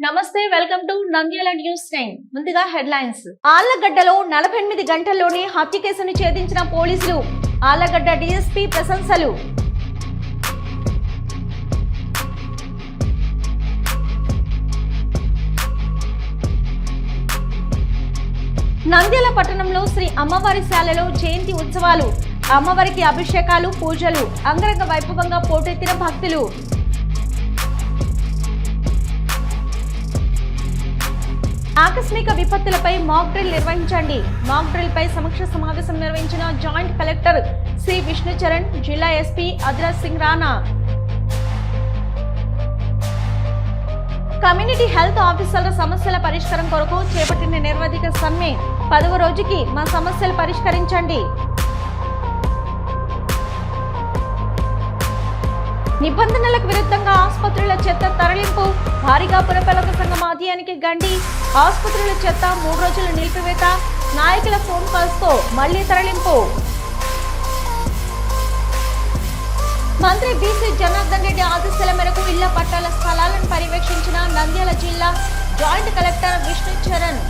నమస్తే welcome to Nandyal news nine. ముందుగా headlines. ఆళ్ళగడ్డలో నలభై ఎనిమిది గంటల్లోనే హత్య కేసును ఛేదించిన పోలీసులు. ఆళ్ళగడ్డ డీఎస్పీ ప్రశంసలు. నంద్యాల పట్టణంలో శ్రీ అమ్మవారి శాలలో జయంతి ఉత్సవాలు. అమ్మవారికి అభిషేకాలు పూజలు. అంగరంగ వైభవంగా పోటెత్తిన భక్తులు. ఆకస్మిక విపత్తులపై మాక్ డ్రిల్ నిర్వహించండి. మాక్ డ్రిల్ పై సమీక్ష సమావేశం నిర్వహించిన జాయింట్ కలెక్టర్ శ్రీ విష్ణుచరణ్ జిల్లా SP Adhiraj Singh Rana. Community health ఆఫీసర్ల సమస్యల పరిష్కారం కొరకు చేపట్టిన నిర్వధిక సమ్మె. పదవ రోజుకి మా సమస్యలు పరిష్కరించండి. నిబంధనలకు విరుద్ధంగా ఆసుపత్రుల చెత్త తరలింపు భారీగా పురపాలక సంఘం ఆదాయానికి గండి. ఆసుపత్రుల చెత్త మూడు రోజులు నిలిపివేత నాయకుల ఫోన్ కాల్స్తో మళ్ళీ తరలింపు. మంత్రి బీసీ జనార్దన్ రెడ్డి ఆదేశాల మేరకు ఇళ్ళ పట్టాల స్థలాలను పర్యవేక్షించిన నంద్యాల జిల్లా joint collector Vishnu Charan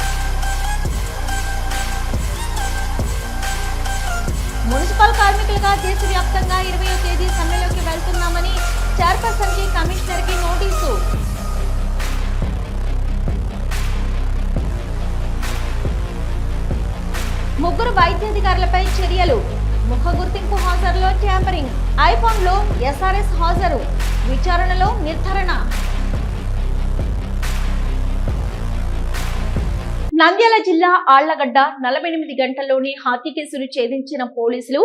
municipal కార్మికులుగా దేశవ్యాప్తంగా ఇరవై తేదీ సమ్మెలోకి వెళ్తున్నామని చైర్పర్సన్కి కమిషనర్కి నోటీసు. ముగ్గురు వైద్యాధికారులపై చర్యలు. ముఖ గుర్తింపు హాజరులో ట్యాంపరింగ్. ఐఫోన్లో ఎస్ఆర్ఎస్ హాజరు. విచారణలో నిర్ధారణ. నంద్యాల జిల్లా ఆళ్ళగడ్డ నలభై ఎనిమిది గంటల్లోనే హత్య కేసును ఛేదించిన పోలీసులు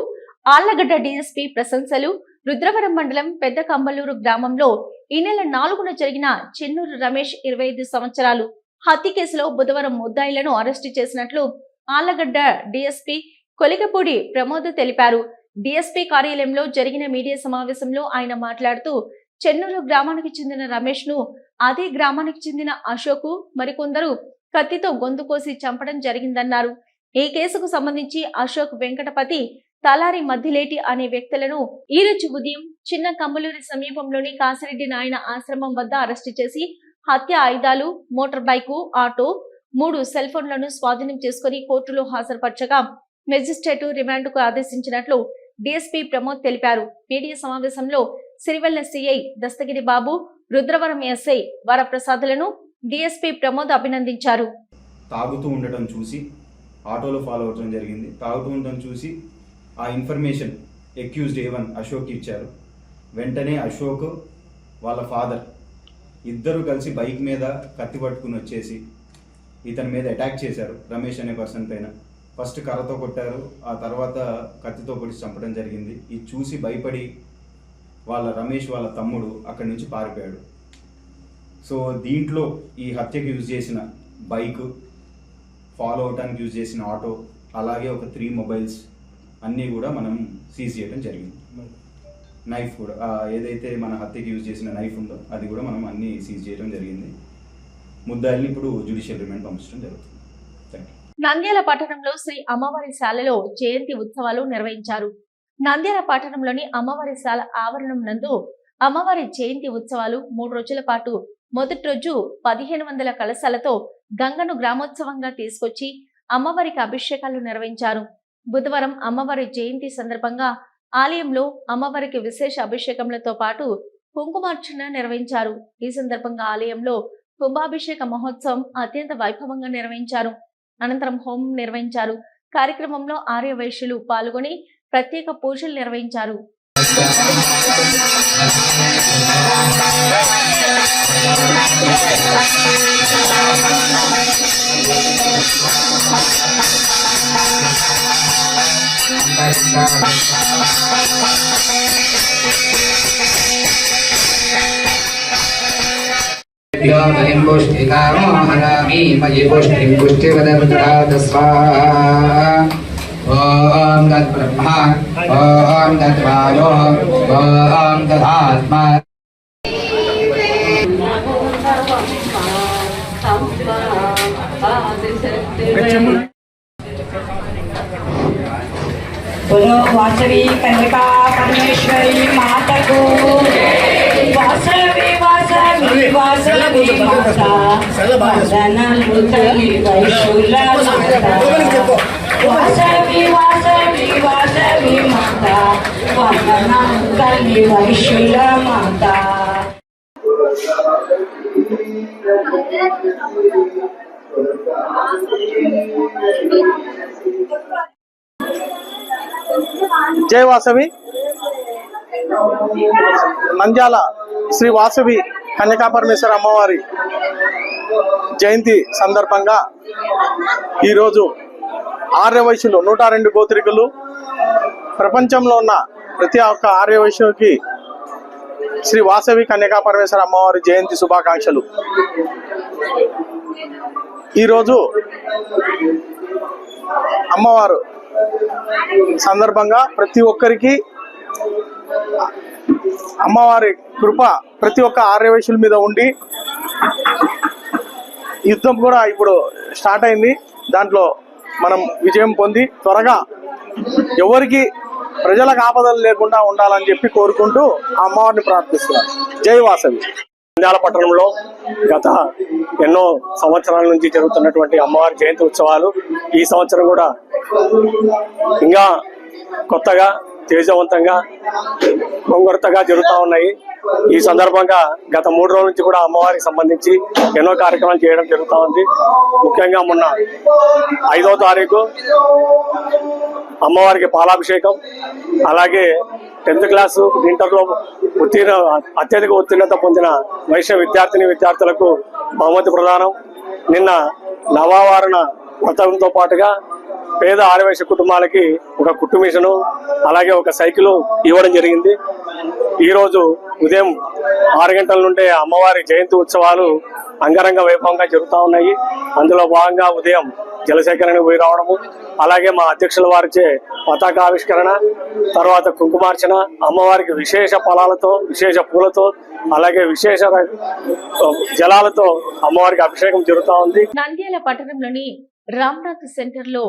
ఆళ్ళగడ్డ డీఎస్పీ ప్రశంసలు రుద్రవరం మండలం పెద్ద కంబలూరు గ్రామంలో ఈ నెల నాలుగున జరిగిన చెన్నూరు రమేష్ ఇరవై ఐదు సంవత్సరాలు హత్య కేసులో బుధవారం ముద్దాయిలను అరెస్టు చేసినట్లు ఆళ్ళగడ్డ డీఎస్పీ కొలికపూడి ప్రమోద్ తెలిపారు. డీఎస్పీ కార్యాలయంలో జరిగిన మీడియా సమావేశంలో ఆయన మాట్లాడుతూ చెన్నూరు గ్రామానికి చెందిన రమేష్ను అదే గ్రామానికి చెందిన అశోకు మరికొందరు కత్తితో గొంతు కోసి చంపడం జరిగిందన్నారు. ఈ కేసుకు సంబంధించి అశోక్ వెంకటపతి తలారి మద్దిలేటి అనే వ్యక్తులను ఈరోజు ఉదయం చిన్న కమ్మలూరి సమీపంలోని కాసిరెడ్డి నాయన ఆశ్రమం వద్ద అరెస్టు చేసి హత్య ఆయుధాలు మోటార్ బైకు ఆటో మూడు సెల్ ఫోన్లను స్వాధీనం చేసుకుని కోర్టులో హాజరుపరచగా మెజిస్ట్రేటు రిమాండ్కు ఆదేశించినట్లు డిఎస్పీ ప్రమోద్ తెలిపారు. మీడియా సమావేశంలో సిరివెల్ల సిఐ దస్తగిరి బాబు రుద్రవరం ఎస్ఐ వరప్రసాదులను డీఎస్పీ ప్రమోద్ అభినందించారు. తాగుతూ ఉండటం చూసి ఆటోలో ఫాలో అవడం జరిగింది. తాగుతూ ఉండటం చూసి ఆ information accused A one Ashok ఇచ్చారు. వెంటనే అశోక్ వాళ్ళ ఫాదర్ ఇద్దరు కలిసి బైక్ మీద కత్తి పట్టుకుని వచ్చేసి ఇతని మీద అటాక్ చేశారు రమేష్ అనే పర్సన్ పైన. ఫస్ట్ కర్రతో కొట్టారు. ఆ తర్వాత కత్తితో పొడిచి చంపడం జరిగింది. ఇది చూసి భయపడి వాళ్ళ రమేష్ వాళ్ళ తమ్ముడు అక్కడి నుంచి పారిపోయాడు. సో దీంట్లో ఈ హత్యకు యూజ్ చేసిన బైక్ ఫాలో అవటానికి యూజ్ చేసిన ఆటో అలాగే ఒక త్రీ మొబైల్స్ అన్నీ కూడా మనం సీజ్ చేయడం జరిగింది. నైఫ్ కూడా ఏదైతే మన హత్యకి యూజ్ చేసిన నైఫ్ ఉందో అది కూడా మనం అన్నీ సీజ్ చేయడం జరిగింది. ముద్దాయిల్ని ఇప్పుడు జ్యుడిషియల్ రిమాండ్ పంపించడం జరుగుతుంది. నంద్యాల పట్టణంలో శ్రీ అమ్మవారి శాలలో జయంతి ఉత్సవాలు నిర్వహించారు. నంద్యాల పట్టణంలోని అమ్మవారి శాల ఆవరణం నందు అమ్మవారి జయంతి ఉత్సవాలు మూడు రోజుల పాటు మొదటి రోజు పదిహేను వందల కలశాలతో గంగను గ్రామోత్సవంగా తీసుకొచ్చి అమ్మవారికి అభిషేకాలు నిర్వహించారు. బుధవారం అమ్మవారి జయంతి సందర్భంగా ఆలయంలో అమ్మవారికి విశేష అభిషేకములతో పాటు కుంకుమార్చన నిర్వహించారు. ఈ సందర్భంగా ఆలయంలో కుంభాభిషేక మహోత్సవం అత్యంత వైభవంగా నిర్వహించారు. అనంతరం హోమం నిర్వహించారు. కార్యక్రమంలో ఆర్య వైశ్యులు పాల్గొని ప్రత్యేక పూజలు నిర్వహించారు. योगलिं पुष्टिकामो हरामि मयि पुष्टिं पुष्टिवदर्दुराद स्वाहा ओम तद्ब्रह्मा ॐ ओम तत् तदात्मा बोलो वासवी कन्यका परमेश्वरी माता को वासवी वासवी वासवी माता वैशुला माता వాసవి వాసవి వాసవి మాత వందనాలు తల్లి వైశుల మాత జై వాసవి నంద్యాల శ్రీ వాసవి కన్యకాపరమేశ్వర అమ్మవారి జయంతి సందర్భంగా ఈరోజు ఆర్యవైశ్యులు నూట రెండు గోత్రికులు. ప్రపంచంలో ఉన్న ప్రతి ఒక్క ఆర్య వైశ్యుకి శ్రీ వాసవి కన్యకాపరమేశ్వర అమ్మవారి జయంతి శుభాకాంక్షలు. ఈరోజు అమ్మవారు సందర్భంగా ప్రతి ఒక్కరికి అమ్మవారి కృప ప్రతి ఒక్క ఆర్యవైశ్యుల మీద ఉండి యుద్ధం కూడా ఇప్పుడు స్టార్ట్ అయింది. దాంట్లో మనం విజయం పొంది త్వరగా ఎవరికి ప్రజలకు ఆపదలు లేకుండా ఉండాలని చెప్పి కోరుకుంటూ అమ్మవారిని ప్రార్థిస్తున్నాను జై వాసవి. నంద్యాల పట్టణంలో గత ఎన్నో సంవత్సరాల నుంచి జరుగుతున్నటువంటి అమ్మవారి జయంతి ఉత్సవాలు ఈ సంవత్సరం కూడా ఇంకా కొత్తగా తేజవంతంగా కొంగొరతగా జరుగుతూ ఉన్నాయి. ఈ సందర్భంగా గత మూడు రోజుల నుంచి కూడా అమ్మవారికి సంబంధించి ఎన్నో కార్యక్రమాలు చేయడం జరుగుతూ ఉంది. ముఖ్యంగా మొన్న ఐదో తారీఖు అమ్మవారికి పాలాభిషేకం అలాగే టెన్త్ క్లాసు ఇంటర్లో ఉత్తీర్ణ అత్యధిక ఉత్తీర్ణత పొందిన వైశ్య విద్యార్థిని విద్యార్థులకు బహుమతి ప్రదానం. నిన్న నవావరణ వ్రతంతో పాటుగా పేద ఆరవేశ కుటుంబాలకి ఒక కుట్టు మిషను అలాగే ఒక సైకిల్ ఇవ్వడం జరిగింది. ఈరోజు ఉదయం ఆరు గంటల నుండే అమ్మవారి జయంతి ఉత్సవాలు అంగరంగ వైభవంగా జరుగుతూ ఉన్నాయి. అందులో భాగంగా ఉదయం జలసేకరణకు పోయి రావడము అలాగే మా అధ్యక్షుల వారిచే పతాక ఆవిష్కరణ తర్వాత కుంకుమార్చన అమ్మవారికి విశేష ఫలాలతో విశేష పూలతో అలాగే విశేష జలాలతో అమ్మవారికి అభిషేకం జరుగుతూ ఉంది. నంద్యాల పట్టణంలోని రామ్నాథ్ సెంటర్లో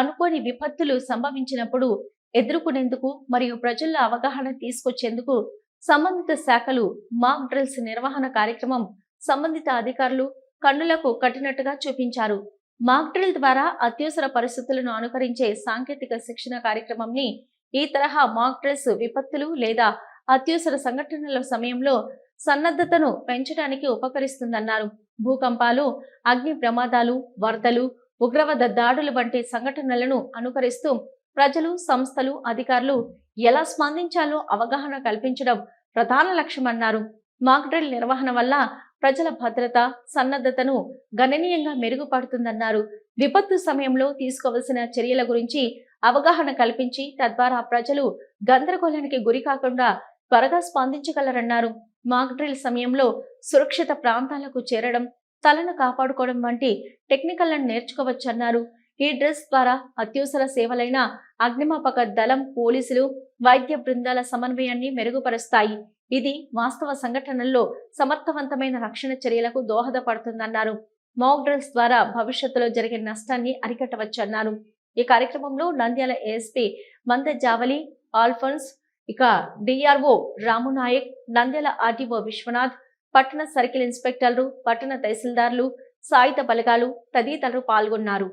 అనుకోని విపత్తులు సంభవించినప్పుడు ఎదుర్కొనేందుకు మరియు ప్రజల్లో అవగాహన తీసుకొచ్చేందుకు సంబంధిత శాఖలు మాక్ డ్రిల్స్ నిర్వహణ కార్యక్రమం సంబంధిత అధికారులు కన్నులకు కట్టినట్టుగా చూపించారు. మాక్ డ్రిల్ ద్వారా అత్యవసర పరిస్థితులను అనుకరించే సాంకేతిక శిక్షణ కార్యక్రమంని ఈ తరహా మాక్ డ్రిల్స్ విపత్తులు లేదా అత్యవసర సంఘటనల సమయంలో సన్నద్ధతను పెంచడానికి ఉపకరిస్తుందన్నారు. భూకంపాలు అగ్ని ప్రమాదాలు వరదలు ఉగ్రవాద దాడులు వంటి సంఘటనలను అనుకరిస్తూ ప్రజలు సంస్థలు అధికారులు ఎలా స్పందించాలో అవగాహన కల్పించడం ప్రధాన లక్ష్యమన్నారు. మాక్డ్రిల్ నిర్వహణ వల్ల ప్రజల భద్రత సన్నద్ధతను గణనీయంగా మెరుగుపడుతుందన్నారు. విపత్తు సమయంలో తీసుకోవలసిన చర్యల గురించి అవగాహన కల్పించి తద్వారా ప్రజలు గందరగోళానికి గురి కాకుండా త్వరగా స్పందించగలరన్నారు. మాక్డ్రిల్ సమయంలో సురక్షిత ప్రాంతాలకు చేరడం తలను కాపాడుకోవడం వంటి టెక్నికల్లను నేర్చుకోవచ్చన్నారు. ఈ డ్రెస్ ద్వారా అత్యవసర సేవలైన అగ్నిమాపక దళం పోలీసులు వైద్య బృందాల సమన్వయాన్ని మెరుగుపరుస్తాయి. ఇది వాస్తవ సంఘటనల్లో సమర్థవంతమైన రక్షణ చర్యలకు దోహదపడుతుందన్నారు. మాక్ డ్రెస్ ద్వారా భవిష్యత్తులో జరిగే నష్టాన్ని అరికట్టవచ్చన్నారు. ఈ కార్యక్రమంలో నంద్యాల ఏఎస్పీ మంద జావలి ఆల్ఫన్స్ ఇక డిఆర్ఓ రామునాయక్ నంద్యాల ఆర్టీఓ విశ్వనాథ్ పట్టణ సర్కిల్ ఇన్స్పెక్టర్లు పట్టణ తహసీల్దార్లు సాయుధ బలగాలు తదితరులు పాల్గొన్నారు.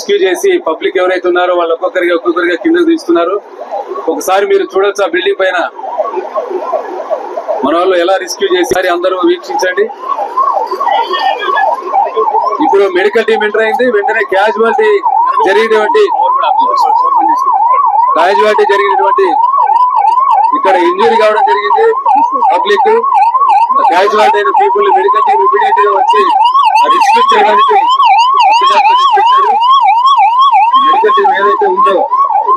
రెస్క్యూ చేసి పబ్లిక్ ఎవరైతే ఉన్నారో వాళ్ళు ఒక్కొక్కరిగా ఒక్కొక్కరిగా కిందకు తీస్తున్నారు ఒకసారి మీరు చూడొచ్చు ఆ బిల్డింగ్ పైన. మన వాళ్ళు ఎలా రెస్క్యూ చేసి అందరూ వీక్షించండి. ఇప్పుడు మెడికల్ టీం ఎంటర్ అయింది. వెంటనే క్యాజువాలిటీ జరిగినటువంటి క్యాజువాలిటీ జరిగినటువంటి ఇక్కడ ఇంజురీ కావడం జరిగింది పబ్లిక్. క్యాజువాలిటీ అయిన పీపుల్ మెడికల్ టీం ఇమీడియట్గా వచ్చి రెస్క్యూ చేయడానికి మెడికల్ ఏదైతే ఉందో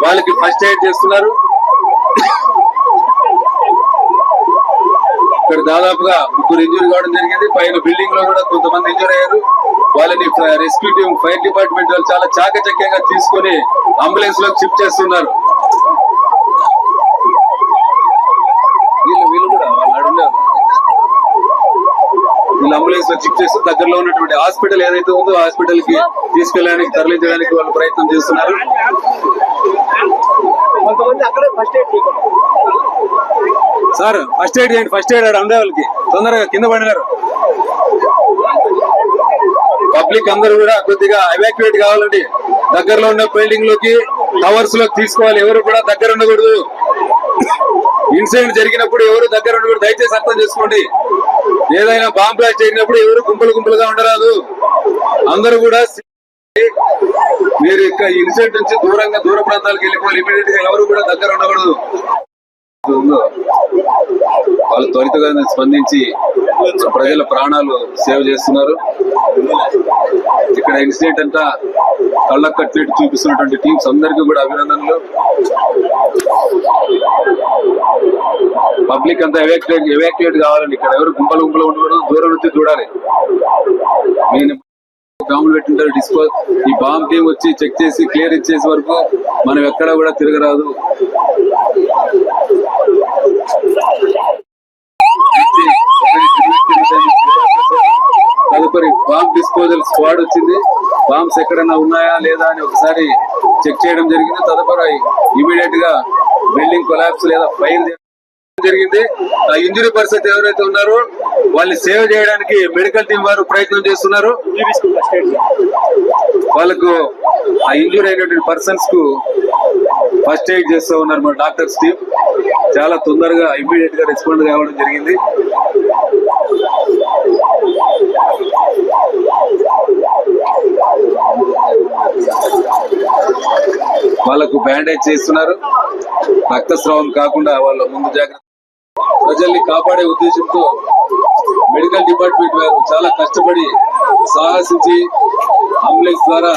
వాళ్ళకి ఫస్ట్ ఎయిడ్ చేస్తున్నారు. ఇక్కడ దాదాపుగా ముగ్గురు ఇంజూరీ కావడం జరిగింది. పైన బిల్డింగ్లో కూడా కొంతమంది ఇంజూరీ అయ్యారు. వాళ్ళని రెస్క్యూ టీం ఫైర్ డిపార్ట్మెంట్ వాళ్ళు చాలా చాకచక్యంగా తీసుకొని అంబులెన్స్లో షిఫ్ట్ చేస్తున్నారు వీళ్ళు వీళ్ళు కూడా వాళ్ళు అడుగున్నారు వీళ్ళు అంబులెన్స్లో షిఫ్ట్ చేస్తూ దగ్గరలో ఉన్నటువంటి హాస్పిటల్ ఏదైతే ఉందో హాస్పిటల్కి తీసుకెళ్ళడానికి తరలించడానికి వాళ్ళు ప్రయత్నం చేస్తున్నారు. సార్ ఫస్ట్ ఎయిడ్ చేయండి ఫస్ట్ ఎయిడ్ అందే వాళ్ళకి తొందరగా కింద పడినారు. పబ్లిక్ అందరూ కూడా కొద్దిగా ఎవాక్యుయేట్ కావాలండి. దగ్గరలో ఉన్న బిల్డింగ్లోకి టవర్స్లోకి తీసుకోవాలి. ఎవరు కూడా దగ్గర ఉండకూడదు. ఇన్సిడెంట్ జరిగినప్పుడు ఎవరు దగ్గర ఉండకూడదు. దయచేసి అర్థం చేసుకోండి. ఏదైనా బాంబ్ బ్లాస్ట్ జరిగినప్పుడు ఎవరు గుంపులు గుంపులుగా ఉండరాదు. అందరూ కూడా మీరు ఇక్కడ ఇన్సిడెంట్ నుంచి దూరంగా దూర ప్రాంతాలకు వెళ్ళిపోవాలి. ఇమీడియట్గా ఎవరు కూడా దగ్గర ఉండకూడదు. వాళ్ళు త్వరితగా స్పందించి ప్రజల ప్రాణాలు సేవ్ చేస్తున్నారు. ఇక్కడ ఇన్సిడెంట్ అంతా కళ్ళకు కట్టినట్టు చూపిస్తున్నటువంటి టీమ్స్ అందరికీ కూడా అభినందనలు. పబ్లిక్ అంతా ఎవాక్యుయేట్ ఎవాక్యుయేట్ కావాలండి ఇక్కడ ఎవరు గుంపలు గుంపలు ఉండకూడదు దూరం నుంచి చూడాలి. నేను గ్రౌండ్ పెట్టింటారు డిస్పో ఈ బాంబ్ టీం వచ్చి చెక్ చేసి క్లియర్ ఇచ్చేసే వరకు మనం ఎక్కడ కూడా తిరగరాదు. తదుపరి బాంబ్ డిస్పోజల్ స్క్వాడ్ వచ్చింది. బాంబ్స్ ఎక్కడన్నా ఉన్నాయా లేదా అని ఒకసారి చెక్ చేయడం జరిగింది. తదుపరి ఇమీడియట్గా బిల్డింగ్ కొలాప్స్ లేదా ఫైర్ జరిగింది. ఆ ఇంజురీ పరిస్థితి ఎవరైతే ఉన్నారో వాళ్ళని సేవ్ చేయడానికి మెడికల్ టీం వారు ప్రయత్నం చేస్తున్నారు. వాళ్ళకు ఆ ఇంజూరీ అయినటువంటి పర్సన్స్కు ఫస్ట్ ఎయిడ్ చేస్తూ ఉన్నారు మన డాక్టర్స్ టీం. చాలా తొందరగా ఇమ్మీడియట్గా రెస్పాండ్ కావడం జరిగింది. వాళ్ళకు బ్యాండేజ్ చేస్తున్నారు. రక్తస్రావం కాకుండా వాళ్ళ ముందు జాగ్రత్త ప్రజల్ని కాపాడే ఉద్దేశంతో మెడికల్ డిపార్ట్మెంట్ వారు చాలా కష్టపడి సాహసించి అంబులెన్స్ ద్వారా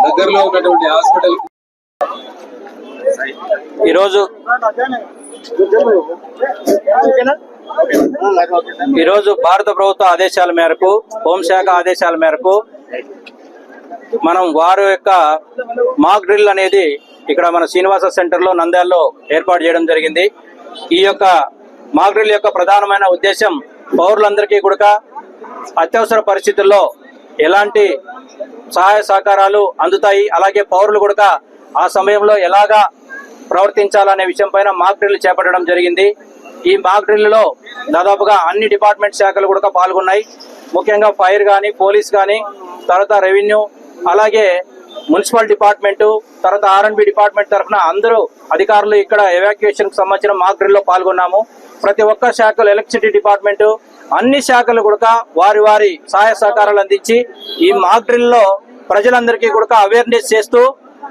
దగ్గరలో ఉన్నటువంటి హాస్పిటల్ ఈరోజు ఈరోజు భారత ప్రభుత్వ ఆదేశాల మేరకు హోంశాఖ ఆదేశాల మేరకు మనం వారి యొక్క మాక్ డ్రిల్ అనేది ఇక్కడ మన శ్రీనివాస సెంటర్లో నంద్యాలలో ఏర్పాటు చేయడం జరిగింది. ఈ యొక్క మాక్ డ్రిల్ యొక్క ప్రధానమైన ఉద్దేశం పౌరులందరికీ కూడా అత్యవసర పరిస్థితుల్లో ఎలాంటి సహాయ సహకారాలు అందుతాయి అలాగే పౌరులు కూడా ఆ సమయంలో ఎలాగా ప్రవర్తించాలనే విషయం పైన మాక్ డ్రిల్ చేపట్టడం జరిగింది. ఈ మాక్ డ్రిల్లో దాదాపుగా అన్ని డిపార్ట్మెంట్ శాఖలు కూడా పాల్గొన్నాయి. ముఖ్యంగా ఫైర్ కానీ పోలీస్ కానీ తర్వాత రెవెన్యూ అలాగే మున్సిపల్ డిపార్ట్మెంట్ తర్వాత ఆర్ఎన్బి డిపార్ట్మెంట్ తరఫున అందరూ అధికారులు ఇక్కడ ఎవాక్యుయేషన్కు సంబంధించిన మాక్ డ్రిల్లో పాల్గొన్నాము. ప్రతి ఒక్క శాఖలు ఎలక్ట్రిసిటీ డిపార్ట్మెంట్ అన్ని శాఖలు కూడా వారి వారి సహాయ సహకారాలు అందించి ఈ మాక్ డ్రిల్లో ప్రజలందరికీ కూడా అవేర్నెస్ చేస్తూ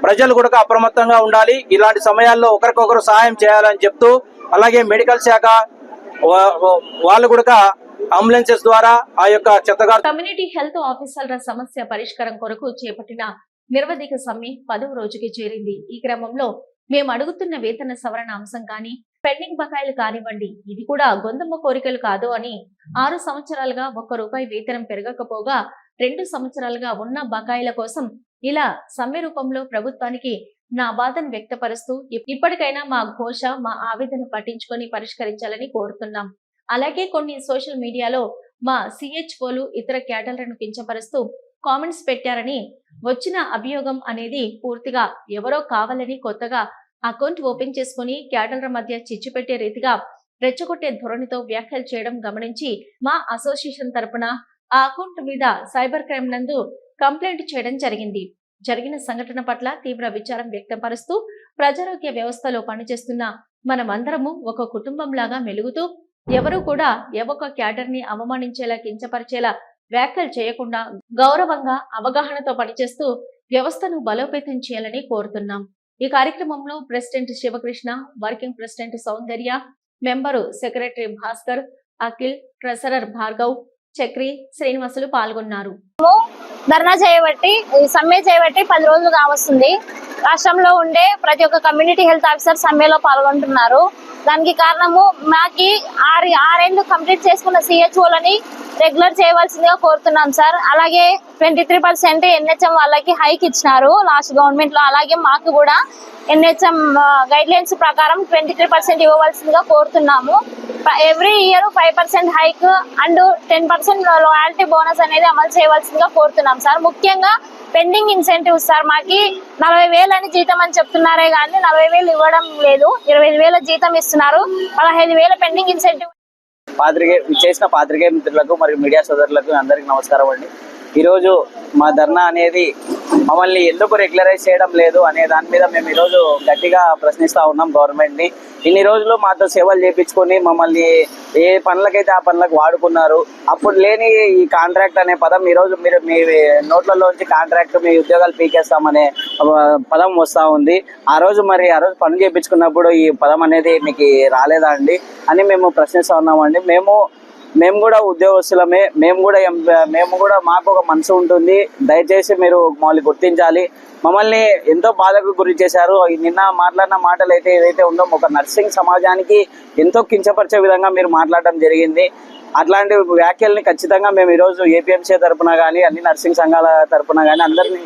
ప్రజలు కూడా అప్రమత్తంగా ఉండాలి. ఇలాంటి సమయాల్లో ఒకరికొకరు సహాయం చేయాలని చెప్తూ అలాగే మెడికల్ శాఖ వాళ్ళు కూడా అంబులెన్సెస్ ద్వారా ఆ యొక్క చెత్తగా కమ్యూనిటీ హెల్త్ ఆఫీసర్ల సమస్య పరిష్కారం కొరకు చేపట్టిన నిర్వధిక సమ్మె పదవ రోజుకి చేరింది. ఈ క్రమంలో మేము అడుగుతున్న వేతన సవరణ అంశం కానీ పెండింగ్ బకాయిలు కానివ్వండి ఇది కూడా గొంతమ్మ కోరికలు కాదు అని ఆరు సంవత్సరాలుగా ఒక్క రూపాయి వేతనం పెరగకపోగా రెండు సంవత్సరాలుగా ఉన్న బకాయిల కోసం ఇలా సమ్మె రూపంలో ప్రభుత్వానికి నా బాధను వ్యక్తపరుస్తూ ఇప్పటికైనా మా ఘోష మా ఆవేదన పట్టించుకొని పరిష్కరించాలని కోరుతున్నాం. అలాగే కొన్ని సోషల్ మీడియాలో మా సిహెచ్ఓలు ఇతర క్యాడర్లను కించపరుస్తూ కామెంట్స్ పెట్టారని వచ్చిన అభియోగం అనేది పూర్తిగా ఎవరో కావాలని కొత్తగా అకౌంట్ ఓపెన్ చేసుకుని క్యాడర్ల మధ్య చిచ్చు పెట్టే రీతిగా రెచ్చగొట్టే ధోరణితో వ్యాఖ్యలు చేయడం గమనించి మా అసోసియేషన్ తరపున ఆ అకౌంట్ మీద సైబర్ క్రైమ్ నందు కంప్లైంట్ చేయడం జరిగింది. జరిగిన సంఘటన పట్ల తీవ్ర విచారం వ్యక్తపరుస్తూ ప్రజారోగ్య వ్యవస్థలో పనిచేస్తున్న మనమందరము ఒక కుటుంబంలాగా మెలుగుతూ ఎవరూ కూడా ఎవొక క్యాడర్ని అవమానించేలా కించపరిచేలా వ్యాఖ్యలు చేయకుండా గౌరవంగా అవగాహనతో పనిచేస్తూ వ్యవస్థను బలోపేతం చేయాలని కోరుతున్నాం. ఈ కార్యక్రమంలో president Sivakrishna working president Soundarya member secretary Bhaskar Akhil treasurer Bhargav Chakri Srinivasulu పాల్గొన్నారు. ధర్నా చేయబట్టి సమ్మె చేయబట్టి పది రోజులు కావస్తుంది. రాష్ట్రంలో ఉండే ప్రతి ఒక్క కమ్యూనిటీ హెల్త్ ఆఫీసర్ సమ్మెలో పాల్గొంటున్నారు. దానికి కారణము మాకి ఆరు ఆరేళ్ళు కంప్లీట్ చేసుకున్న సిహెచ్ఓలని రెగ్యులర్ చేయవలసిందిగా కోరుతున్నాం సార్. అలాగే ట్వంటీ త్రీ పర్సెంట్ ఎన్హెచ్ఎం వాళ్ళకి హైక్ ఇచ్చినారు. లాస్ట్ గవర్నమెంట్లో అలాగే మాకు కూడా ఎన్హెచ్ఎం గైడ్ లైన్స్ ప్రకారం ట్వంటీ త్రీ పర్సెంట్ ఇవ్వవలసిందిగా కోరుతున్నాము. Every year five percent hike and ten percent loyalty bonus అనేది అమలు చేయవలసిందిగా కోరుతున్నాం సార్. ముఖ్యంగా పెండింగ్ ఇన్సెంటివ్ సార్. మాకి నలభై వేలు అని జీతం అని చెప్తున్నారే కానీ నలభై వేలు ఇవ్వడం లేదు. ఇరవై ఐదు వేల జీతం ఇస్తున్నారు. పదహైదు వేల పెండింగ్ ఇన్సెంటివ్ పాత్రికే చేసిన పాత్రికే మిత్రులకు మరియు మీడియా సోదరులకు అందరికీ నమస్కారం అండి. ఈరోజు మా ధర్నా అనేది మమ్మల్ని ఎందుకు రెగ్యులరైజ్ చేయడం లేదు అనే దాని మీద మేము ఈరోజు గట్టిగా ప్రశ్నిస్తూ ఉన్నాం గవర్నమెంట్ని. ఇన్ని రోజులు మాతో సేవలు చేయించుకొని మమ్మల్ని ఏ పనులకైతే ఆ పనులకు వాడుకున్నారు అప్పుడు లేని ఈ కాంట్రాక్ట్ అనే పదం ఈరోజు మీరు మీ నోట్లలోంచి కాంట్రాక్ట్ మీ ఉద్యోగాలు పీకేస్తామనే పదం వస్తూ ఉంది. ఆ రోజు మరి ఆ రోజు పనులు చేయించుకున్నప్పుడు ఈ పదం అనేది మీకు రాలేదా అండి అని మేము ప్రశ్నిస్తూ ఉన్నామండి. మేము మేము కూడా ఉద్యోగస్తులమే మేము కూడా మేము కూడా మాకు ఒక మనసు ఉంటుంది. దయచేసి మీరు మమ్మల్ని గుర్తించాలి. మమ్మల్ని ఎంతో బాధకు గురి చేశారు. నిన్న మాట్లాడిన మాటలు అయితే ఏదైతే ఉందో ఒక నర్సింగ్ సమాజానికి ఎంతో కించపరిచే విధంగా మీరు మాట్లాడడం జరిగింది. అట్లాంటి వ్యాఖ్యల్ని ఖచ్చితంగా మేము ఈరోజు ఏపీఎంసీ తరపున కానీ అన్ని నర్సింగ్ సంఘాల తరపున కానీ అందరిని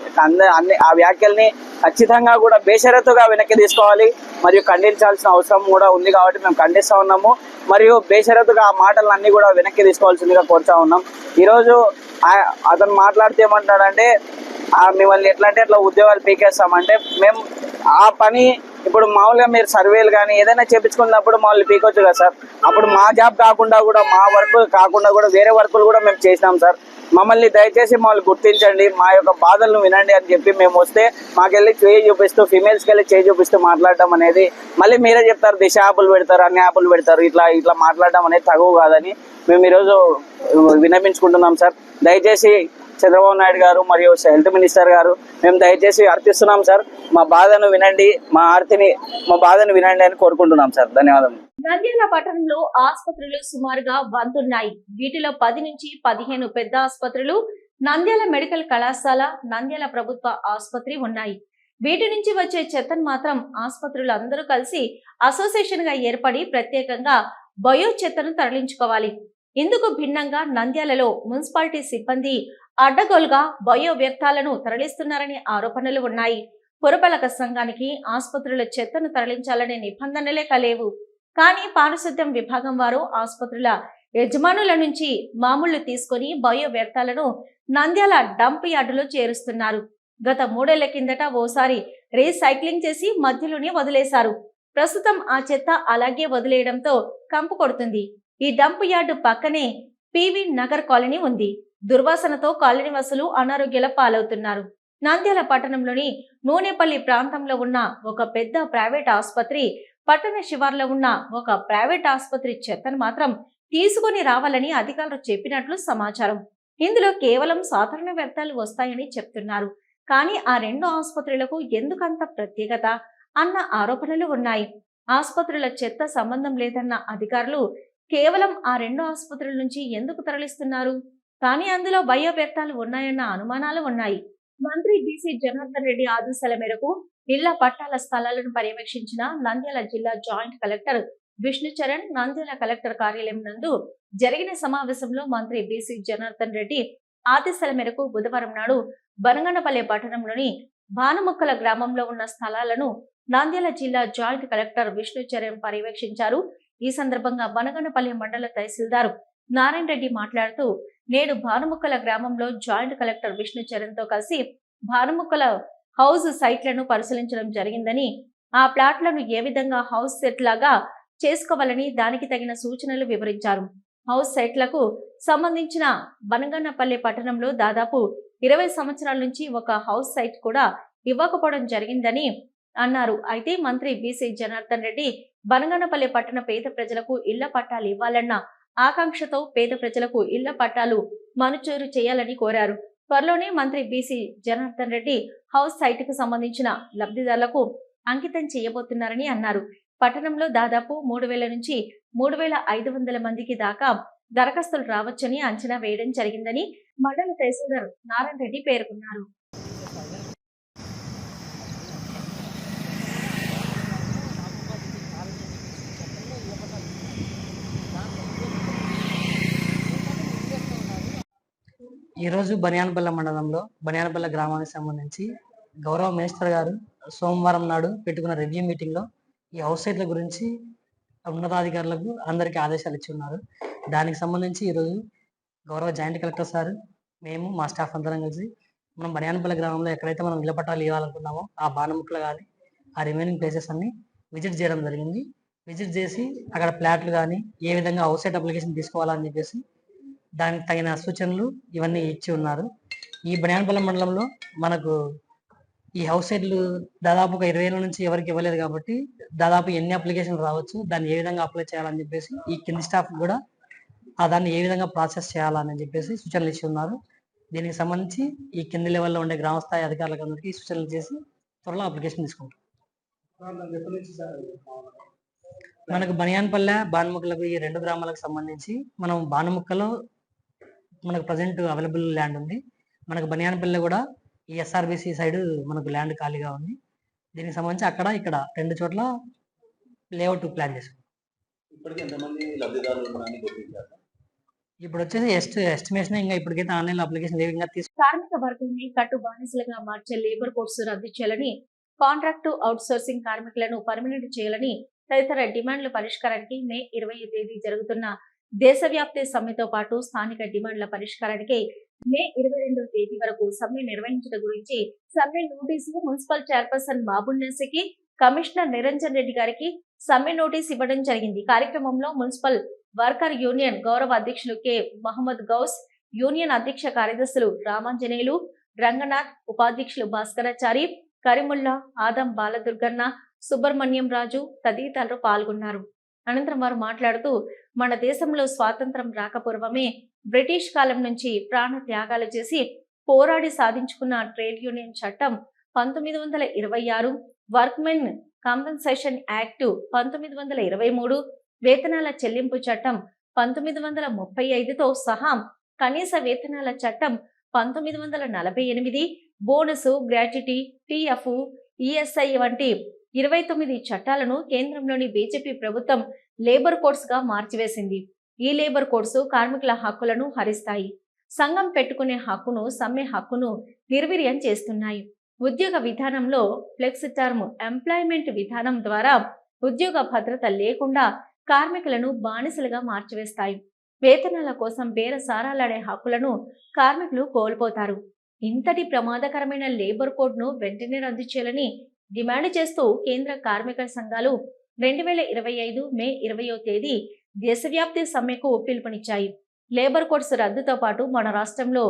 అన్ని ఆ వ్యాఖ్యల్ని ఖచ్చితంగా కూడా బేషరతుగా వెనక్కి తీసుకోవాలి. మరియు ఖండించాల్సిన అవసరం కూడా ఉంది కాబట్టి మేము ఖండిస్తూ ఉన్నాము. మరియు బేషరతుగా ఆ మాటలను అన్ని కూడా వెనక్కి తీసుకోవాల్సిందిగా కోరుతా ఉన్నాం. ఈరోజు అతను మాట్లాడితే ఏమంటాడంటే మిమ్మల్ని ఎట్లా అంటే ఎట్లా ఉద్యోగాలు పీకేస్తామంటే మేము ఆ పని ఇప్పుడు మామూలుగా మీరు సర్వేలు కానీ ఏదైనా చేపించుకున్నప్పుడు మామూలు పీకొచ్చు కదా సార్. అప్పుడు మా జాబ్ కాకుండా కూడా మా వర్క్ కాకుండా కూడా వేరే వర్కులు కూడా మేము చేసినాం సార్. మమ్మల్ని దయచేసి మమ్మల్ని గుర్తించండి మా యొక్క బాధలను వినండి అని చెప్పి మేము వస్తే మాకెళ్ళి చేయి చూపిస్తూ ఫిమేల్స్కి వెళ్ళి చేయి చూపిస్తూ మాట్లాడడం అనేది మళ్ళీ మీరే చెప్తారు దిశ యాప్లు పెడతారు అన్ని యాప్లు పెడతారు ఇట్లా ఇట్లా మాట్లాడడం అనేది తగువ కాదని. మేము ఈరోజు విన్నపించుకుంటున్నాం సార్. దయచేసి చంద్రబాబు నాయుడు గారు మరియు హెల్త్ మినిస్టర్ గారు మేము దయచేసి అర్థిస్తున్నాం సార్. మా బాధను వినండి మా ఆర్తిని మా బాధను వినండి అని కోరుకుంటున్నాం సార్. ధన్యవాదాలు నంద్యాల పట్టణంలో ఆసుపత్రులు సుమారుగా వంతున్నాయి. వీటిలో పది నుంచి పదిహేను పెద్ద ఆసుపత్రులు నంద్యాల మెడికల్ కళాశాల నంద్యాల ప్రభుత్వ ఆసుపత్రి ఉన్నాయి. వీటి నుంచి వచ్చే చెత్తను మాత్రం ఆసుపత్రులు అందరూ కలిసి అసోసియేషన్గా ఏర్పడి ప్రత్యేకంగా బయో చెత్తను తరలించుకోవాలి. ఇందుకు భిన్నంగా నంద్యాలలో మున్సిపాలిటీ సిబ్బంది అడ్డగోలుగా బయో వ్యర్థాలను తరలిస్తున్నారనే ఆరోపణలు ఉన్నాయి. పురపాలక సంఘానికి ఆసుపత్రుల చెత్తను తరలించాలనే నిబంధనలే కలేవు. కానీ పారిశుద్ధ్యం విభాగం వారు ఆసుపత్రుల యజమానుల నుంచి మామూళ్ళు తీసుకొని బయో వ్యర్థాలను నంద్యాల డంప్ యార్డులో చేరుస్తున్నారు. గత మూడేళ్ళ కిందట ఓసారి రీసైక్లింగ్ చేసి మధ్యలోనే వదిలేశారు. ప్రస్తుతం ఆ చెత్త అలాగే వదిలేయడంతో కంపు కొడుతుంది. ఈ డంప్ యార్డు పక్కనే పివి నగర్ కాలనీ ఉంది. దుర్వాసనతో కాలనీవాసులు అనారోగ్యాల పాలవుతున్నారు. నంద్యాల పట్టణంలోని నూనెపల్లి ప్రాంతంలో ఉన్న ఒక పెద్ద ప్రైవేట్ ఆసుపత్రి పట్టణ శివార్లో ఉన్న ఒక ప్రైవేట్ ఆసుపత్రి చెత్తను మాత్రం తీసుకొని రావాలని అధికారులు చెప్పినట్లు సమాచారం. ఇందులో కేవలం సాధారణ వ్యర్థాలు వస్తాయని చెప్తున్నారు. కానీ ఆ రెండు ఆసుపత్రులకు ఎందుకంత ప్రత్యేకత అన్న ఆరోపణలు ఉన్నాయి. ఆసుపత్రుల చెత్త సంబంధం లేదన్న అధికారులు కేవలం ఆ రెండు ఆసుపత్రుల నుంచి ఎందుకు తరలిస్తున్నారు? కానీ అందులో బయో వ్యర్థాలు ఉన్నాయన్న అనుమానాలు ఉన్నాయి. మంత్రి బీసీ జనార్దన్ రెడ్డి ఆదేశాల మేరకు ఇళ్ళ పట్టాల స్థలాలను పర్యవేక్షించిన నంద్యాల జిల్లా joint collector Vishnucharan Nandyal collector కార్యాలయం నందు జరిగిన సమావేశంలో మంత్రి బీసీ జనార్దన్ రెడ్డి ఆదేశాల మేరకు బుధవారం నాడు బనగనపల్లె పట్టణంలోని భానుముక్కల గ్రామంలో ఉన్న స్థలాలను నంద్యాల జిల్లా జాయింట్ కలెక్టర్ విష్ణుచరణ్ పర్యవేక్షించారు. ఈ సందర్భంగా బనగనపల్లి మండల తహసీల్దారు నారాయణ రెడ్డి మాట్లాడుతూ నేడు భానుముక్కల గ్రామంలో జాయింట్ కలెక్టర్ విష్ణుచరణ్తో కలిసి భానుముక్కల హౌస్ సైట్లను పరిశీలించడం జరిగిందని ఆ ప్లాట్లను ఏ విధంగా హౌస్ సెట్ లాగా చేసుకోవాలని దానికి తగిన సూచనలు వివరించారు. హౌస్ సైట్లకు సంబంధించిన బనగన్నపల్లి పట్టణంలో దాదాపు ఇరవై సంవత్సరాల నుంచి ఒక హౌస్ సైట్ కూడా ఇవ్వకపోవడం జరిగిందని అన్నారు. అయితే మంత్రి బీసీ జనార్దన్ రెడ్డి బనగనపల్లి పట్టణ పేద ప్రజలకు ఇళ్ళ పట్టాలు ఇవ్వాలన్న ఆకాంక్షతో పేద ప్రజలకు ఇళ్ళ పట్టాలు మనుచూరు చేయాలని కోరారు. త్వరలోనే మంత్రి బీసీ జనార్దన్ రెడ్డి హౌస్ సైట్కు సంబంధించిన లబ్ధిదారులకు అంకితం చేయబోతున్నారని అన్నారు. పట్టణంలో దాదాపు మూడు వేల నుంచి మూడు వేల ఐదు వందల మందికి దాకా దరఖాస్తులు రావచ్చని అంచనా వేయడం జరిగిందని మండల తహసీల్దార్ నారాయణ రెడ్డి పేర్కొన్నారు. ఈరోజు బనియానపల్లె మండలంలో బనియానపల్లె గ్రామానికి సంబంధించి గౌరవ మినిస్టర్ గారు సోమవారం నాడు పెట్టుకున్న రివ్యూ మీటింగ్లో ఈ హౌస్ సైట్ల గురించి ఉన్నతాధికారులకు అందరికీ ఆదేశాలు ఇచ్చి ఉన్నారు. దానికి సంబంధించి ఈరోజు గౌరవ జాయింట్ కలెక్టర్ సార్ మేము మా స్టాఫ్ అందరం కలిసి మనం బనియాన్పల్లి గ్రామంలో ఎక్కడైతే మనం ఇళ్ళ పట్టాలు ఇవ్వాలనుకున్నామో ఆ బాణముక్కలు కానీ ఆ రిమైనింగ్ ప్లేసెస్ అన్ని విజిట్ చేయడం జరిగింది. విజిట్ చేసి అక్కడ ప్లాట్లు కానీ ఏ విధంగా హౌస్ సైట్ అప్లికేషన్ తీసుకోవాలని చెప్పేసి దానికి తగిన సూచనలు ఇవన్నీ ఇచ్చి ఉన్నారు. ఈ బనియానపల్లి మండలంలో మనకు ఈ హౌస్ సైట్లు దాదాపు ఒక ఇరవై ఏళ్ళ నుంచి ఎవరికి ఇవ్వలేదు కాబట్టి దాదాపు ఎన్ని అప్లికేషన్లు రావచ్చు దాన్ని ఏ విధంగా అప్లై చేయాలని చెప్పేసి ఈ కింది స్టాఫ్ కూడా ఆ దాన్ని ఏ విధంగా ప్రాసెస్ చేయాలని చెప్పేసి సూచనలు ఇచ్చి ఉన్నారు. దీనికి సంబంధించి ఈ కింది లెవెల్లో ఉండే గ్రామ స్థాయి అధికారులకు అందరికీ సూచనలు చేసి త్వరలో అప్లికేషన్ తీసుకుంటాం. మనకు బనియాన్పల్లె బాణముక్కలకు ఈ రెండు గ్రామాలకు సంబంధించి మనం బాణముక్కలో మనకు ప్రజెంట్ అవైలబుల్ ల్యాండ్ ఉంది. మనకు బనియానపల్లి కూడా ఈ ఎస్ఆర్బిసి సైడ్ మనకు ల్యాండ్ ఖాళీగా ఉంది. దీనికి సంబంధించి అక్కడ ఇక్కడ రెండు చోట్ల లేఅవుట్ ప్లాన్ చేసాం ఇప్పుడు వచ్చేసి ఎస్ట్ ఎస్టిమేషన్ ఇంకా ఇప్పటికైతే ఆన్లైన్ అప్లికేషన్ తీసుకు కార్మిక వర్గాన్ని కట్టు బానిసలుగా మార్చే లేబర్ కోర్సు రద్దు చేయాలని కాంట్రాక్టు అవుట్సోర్సింగ్ కార్మికులను పర్మనెంట్ చేయాలని తదితర డిమాండ్ల పరిష్కారానికి మే ఇరవై తేదీ జరుగుతున్న దేశవ్యాప్తి సమ్మెతో పాటు స్థానిక డిమాండ్ల పరిష్కారానికి మే ఇరవై రెండవ తేదీ వరకు సమ్మె నిర్వహించడం గురించి సమ్మె నోటీసు మున్సిపల్ చైర్పర్సన్ బాబున్నెస్కి కమిషనర్ నిరంజన్ రెడ్డి గారికి సమ్మె నోటీస్ ఇవ్వడం జరిగింది. కార్యక్రమంలో మున్సిపల్ వర్కర్ యూనియన్ గౌరవ అధ్యక్షులు కె. మహమ్మద్ గౌస్ యూనియన్ అధ్యక్ష కార్యదర్శులు రామాంజనేయులు రంగనాథ్ ఉపాధ్యక్షులు భాస్కరాచారి కరిముల్లా ఆదం బాలదుర్గన్న సుబ్రహ్మణ్యం రాజు తదితరులు పాల్గొన్నారు. అనంతరం వారు మాట్లాడుతూ మన దేశంలో స్వాతంత్రం రాకపూర్వమే బ్రిటిష్ కాలం నుంచి ప్రాణ త్యాగాలు చేసి పోరాడి సాధించుకున్న ట్రేడ్ యూనియన్ చట్టం పంతొమ్మిది వందల ఇరవై ఆరు వర్క్మెన్ కాంపెన్సేషన్ యాక్ట్ పంతొమ్మిది వందల ఇరవై మూడు వేతనాల చెల్లింపు చట్టం పంతొమ్మిది వందల ముప్పై ఐదుతో సహా కనీస వేతనాల చట్టం పంతొమ్మిది వందల నలభై ఎనిమిది బోనస్ గ్రాట్యుటీ టీఎఫ్ ఈఎస్ఐ వంటి ఇరవై తొమ్మిది చట్టాలను కేంద్రంలోని బీజేపీ ప్రభుత్వం లేబర్ కోడ్స్గా మార్చివేసింది. ఈ లేబర్ కోడ్స్ కార్మికుల హక్కులను హరిస్తాయి. సంఘం పెట్టుకునే హక్కును సమ్మె హక్కును నిర్వీర్యం చేస్తున్నాయి. ఉద్యోగ విధానంలో ఫ్లెక్స్ టర్మ్ ఎంప్లాయ్మెంట్ విధానం ద్వారా ఉద్యోగ భద్రత లేకుండా కార్మికులను బానిసలుగా మార్చివేస్తాయి. వేతనాల కోసం బేరసారాలాడే హక్కులను కార్మికులు కోల్పోతారు. ఇంతటి ప్రమాదకరమైన లేబర్ కోడ్ను వెంటనే రద్దు చేయాలని డిమాండ్ చేస్తూ కేంద్ర కార్మిక సంఘాలు రెండు వేల ఇరవై ఐదు మే ఇరవయో తేదీ దేశవ్యాప్తి సమ్మెకు పిలుపునిచ్చాయి. లేబర్ కోడ్స్ రద్దుతో పాటు మన రాష్ట్రంలో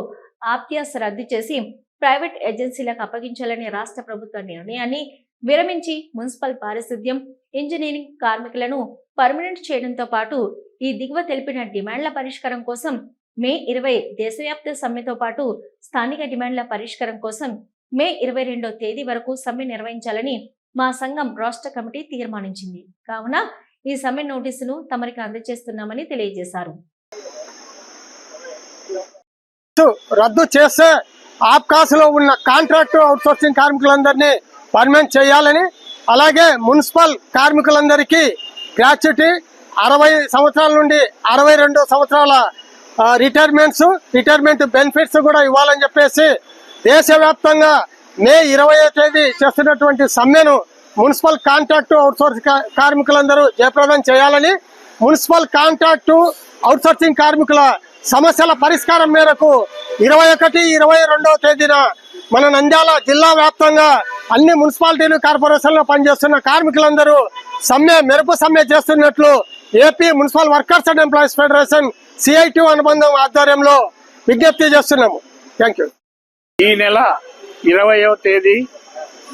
ఆప్యాస్ రద్దు చేసి ప్రైవేట్ ఏజెన్సీలకు అప్పగించాలనే రాష్ట్ర ప్రభుత్వ నిర్ణయాన్ని విరమించి మున్సిపల్ పారిశుద్ధ్యం ఇంజనీరింగ్ కార్మికులను పర్మనెంట్ చేయడంతో పాటు ఈ దిగువ తెలిపిన డిమాండ్ల పరిష్కారం కోసం మే ఇరవై దేశవ్యాప్త సమ్మెతో పాటు స్థానిక డిమాండ్ల పరిష్కారం కోసం మే ఇరవై రెండో తేదీ వరకు సమ్మె నిర్వహించాలని మా సంఘం రాష్ట్ర కమిటీ తీర్మానించింది. కావున ఈ సమ్మె నోటీసును తమరికి అందజేస్తున్నామని తెలియజేశారు. రద్దు చేస్తే ఆప్కాస్లో ఉన్న కాంట్రాక్ట్ అవుట్సోర్సింగ్ కార్మికులందరినీ పర్మనెంట్ చేయాలని అలాగే మున్సిపల్ కార్మికులందరికీ గ్రాచ్యుటీ అరవై సంవత్సరాల నుండి అరవై రెండు సంవత్సరాల రిటైర్మెంట్స్ రిటైర్మెంట్ బెనిఫిట్స్ కూడా ఇవ్వాలని చెప్పేసి దేశవ్యాప్తంగా మే ఇరవై తేదీ చేస్తున్నటువంటి సమ్మెను మున్సిపల్ కాంట్రాక్టు అవుట్సోర్స్ కార్మికులందరూ జయప్రదం చేయాలని మున్సిపల్ కాంట్రాక్టు అవుట్సోర్సింగ్ కార్మికుల సమస్యల పరిష్కారం మేరకు ఇరవై ఒకటి ఇరవై రెండవ తేదీన మన నంద్యాల జిల్లా వ్యాప్తంగా అన్ని మున్సిపాలిటీలు కార్పొరేషన్లో పనిచేస్తున్న కార్మికులందరూ సమ్మె మెరుపు సమ్మె చేస్తున్నట్లు AP municipal workers and employees federation CIT అనుబంధం ఆధ్వర్యంలో విజ్ఞప్తి చేస్తున్నాము. Thank you. ఈ నెల ఇరవయో తేదీ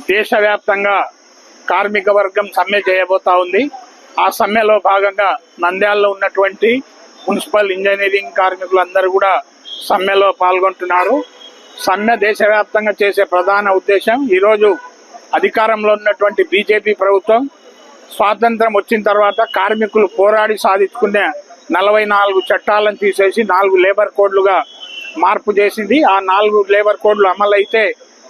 దేశవ్యాప్తంగా కార్మిక వర్గం సమ్మె చేయబోతా ఉంది. ఆ సమ్మెలో భాగంగా నంద్యాలలో ఉన్నటువంటి మున్సిపల్ ఇంజనీరింగ్ కార్మికులందరూ కూడా సమ్మెలో పాల్గొంటున్నారు. సమ్మె దేశవ్యాప్తంగా చేసే ప్రధాన ఉద్దేశం ఈరోజు అధికారంలో ఉన్నటువంటి బీజేపీ ప్రభుత్వం స్వాతంత్రం వచ్చిన తర్వాత కార్మికులు పోరాడి సాధించుకునే నలభై నాలుగు చట్టాలను తీసేసి నాలుగు లేబర్ కోడ్లుగా మార్పు చేసింది. ఆ నాలుగు లేబర్ కోడ్లు అమలైతే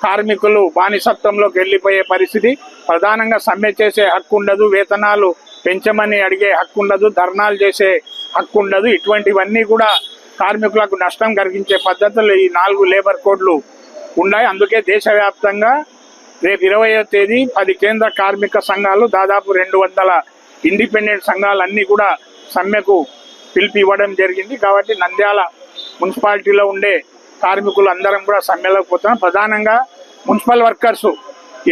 కార్మికులు బానిసత్వంలోకి వెళ్ళిపోయే పరిస్థితి. ప్రధానంగా సమ్మె చేసే హక్కు ఉండదు వేతనాలు పెంచమని అడిగే హక్కు ఉండదు ధర్నాలు చేసే హక్కు ఉండదు. ఇటువంటివన్నీ కూడా కార్మికులకు నష్టం కలిగించే పద్ధతులు ఈ నాలుగు లేబర్ కోడ్లు ఉన్నాయి. అందుకే దేశవ్యాప్తంగా రేపు ఇరవయో తేదీ పది కేంద్ర కార్మిక సంఘాలు దాదాపు రెండు వందల ఇండిపెండెంట్ సంఘాలు అన్నీ కూడా సమ్మెకు పిలిపి ఇవ్వడం జరిగింది. కాబట్టి నంద్యాల మున్సిపాలిటీలో ఉండే కార్మికులు అందరం కూడా సమ్మెలోకి పోతున్నాం. ప్రధానంగా మున్సిపల్ వర్కర్స్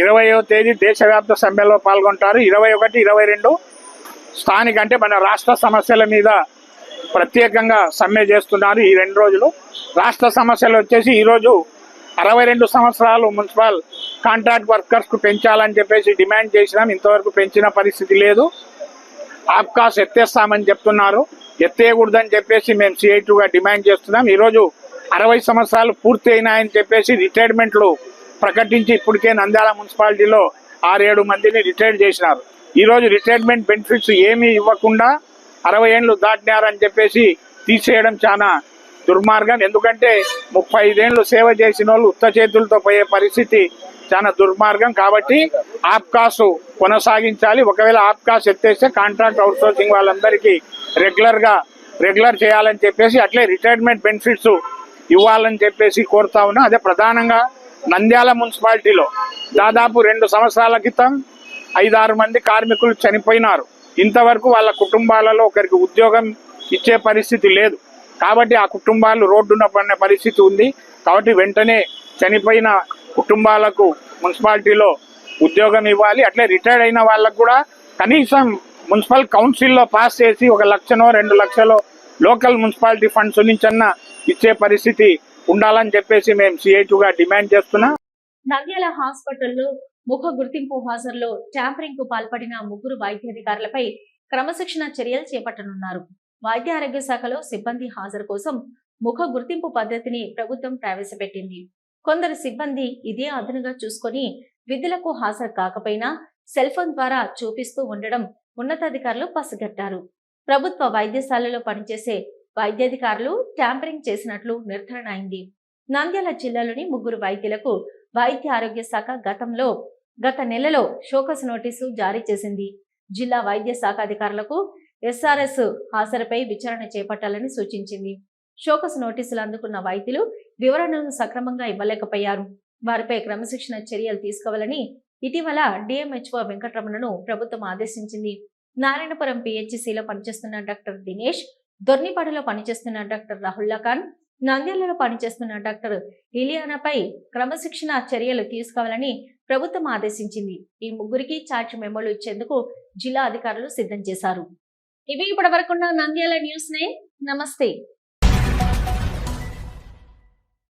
ఇరవయో తేదీ దేశవ్యాప్త సమ్మెలో పాల్గొంటారు. ఇరవై ఒకటి ఇరవై రెండు స్థానిక అంటే మన రాష్ట్ర సమస్యల మీద ప్రత్యేకంగా సమ్మె చేస్తున్నారు ఈ రెండు రోజులు. రాష్ట్ర సమస్యలు వచ్చేసి ఈరోజు అరవై రెండు సంవత్సరాలు మున్సిపల్ కాంట్రాక్ట్ వర్కర్స్కు పెంచాలని చెప్పేసి డిమాండ్ చేసినాం. ఇంతవరకు పెంచిన పరిస్థితి లేదు. ఆబ్కాస్ ఎత్తేస్తామని చెప్తున్నారు. ఎత్తేయకూడదని చెప్పేసి మేము సిఐటుగా డిమాండ్ చేస్తున్నాం. ఈరోజు అరవై సంవత్సరాలు పూర్తి అయినాయని చెప్పేసి రిటైర్మెంట్లు ప్రకటించి ఇప్పటికే నంద్యాల మున్సిపాలిటీలో ఆరేడు మందిని రిటైర్ చేసినారు. ఈరోజు రిటైర్మెంట్ బెనిఫిట్స్ ఏమీ ఇవ్వకుండా అరవై ఏళ్ళు దాటినారని చెప్పేసి తీసేయడం చాలా దుర్మార్గం. ఎందుకంటే ముప్పై ఐదేళ్ళు సేవ చేసిన వాళ్ళు ఉత్త చేతులతో పోయే పరిస్థితి చాలా దుర్మార్గం. కాబట్టి ఆప్కాస్ కొనసాగించాలి. ఒకవేళ ఆప్కాస్ ఎత్తేస్తే కాంట్రాక్ట్ అవుట్సోర్సింగ్ వాళ్ళందరికీ రెగ్యులర్గా రెగ్యులర్ చేయాలని చెప్పేసి అట్లే రిటైర్మెంట్ బెనిఫిట్స్ ఇవ్వాలని చెప్పేసి కోరుతా ఉన్నా. అదే ప్రధానంగా నంద్యాల మున్సిపాలిటీలో దాదాపు రెండు సంవత్సరాల క్రితం ఐదారు మంది కార్మికులు చనిపోయినారు. ఇంతవరకు వాళ్ళ కుటుంబాలలో ఒకరికి ఉద్యోగం ఇచ్చే పరిస్థితి లేదు. కాబట్టి ఆ కుటుంబాలు రోడ్డున పడిన పరిస్థితి ఉంది. కాబట్టి వెంటనే చనిపోయిన కుటుంబాలకు మున్సిపాలిటీలో ఉద్యోగం ఇవ్వాలి. అట్లే రిటైర్డ్ అయిన వాళ్ళకు కూడా కనీసం మున్సిపల్ కౌన్సిల్లో పాస్ చేసి ఒక లక్షనో రెండు లక్షలో లోకల్ మున్సిపాలిటీ ఫండ్స్ నుంచన్నా ఇచ్చే పరిస్థితి ఉండాలని చెప్పేసి మేము సిఐటుగా డిమాండ్ చేస్తున్నాం. నంద్యాల హాస్పిటల్లో ముఖ గుర్తింపు హాజరులో ట్యాంపరింగ్కు పాల్పడిన ముగ్గురు వైద్యాధికారులపై క్రమశిక్షణ చర్యలు చేపట్టనున్నారు. వైద్య ఆరోగ్య శాఖలో సిబ్బంది హాజరు కోసం ముఖ గుర్తింపు పద్ధతిని ప్రభుత్వం ప్రవేశపెట్టింది. కొందరు సిబ్బంది ఇదే అదనుగా చూసుకొని విధులకు హాజరు కాకపోయినా సెల్ ఫోన్ ద్వారా చూపిస్తూ ఉండడం ఉన్నతాధికారులు పసిగట్టారు. ప్రభుత్వ వైద్యశాలలో పనిచేసే వైద్యాధికారులు ట్యాంపరింగ్ చేసినట్లు నిర్ధారణ అయింది. నంద్యాల జిల్లాలోని ముగ్గురు వైద్యులకు వైద్య ఆరోగ్య శాఖ గతంలో గత నెలలో షోకస్ నోటీసు జారీ చేసింది. జిల్లా వైద్య శాఖ అధికారులకు ఎస్ఆర్ఎస్ హాజరుపై విచారణ చేపట్టాలని సూచించింది. షోకస్ నోటీసులు అందుకున్న వైద్యులు వివరణను సక్రమంగా ఇవ్వలేకపోయారు. వారిపై క్రమశిక్షణ చర్యలు తీసుకోవాలని ఇటీవల డిఎంహెచ్ఓ వెంకటరమణను ప్రభుత్వం ఆదేశించింది. నారాయణపురం పిహెచ్సిలో పనిచేస్తున్న డాక్టర్ దినేష్ దొర్నిపాడులో పనిచేస్తున్న డాక్టర్ రాహుల్లా ఖాన్ నంద్యాలలో పనిచేస్తున్న డాక్టర్ ఇలియానాపై క్రమశిక్షణ చర్యలు తీసుకోవాలని ప్రభుత్వం ఆదేశించింది. ఈ ముగ్గురికి చార్జ్ మెమోలు ఇచ్చేందుకు జిల్లా అధికారులు సిద్ధం చేశారు. ఇవి ఇప్పటి వరకున్న నంద్యాల న్యూస్ నే. నమస్తే.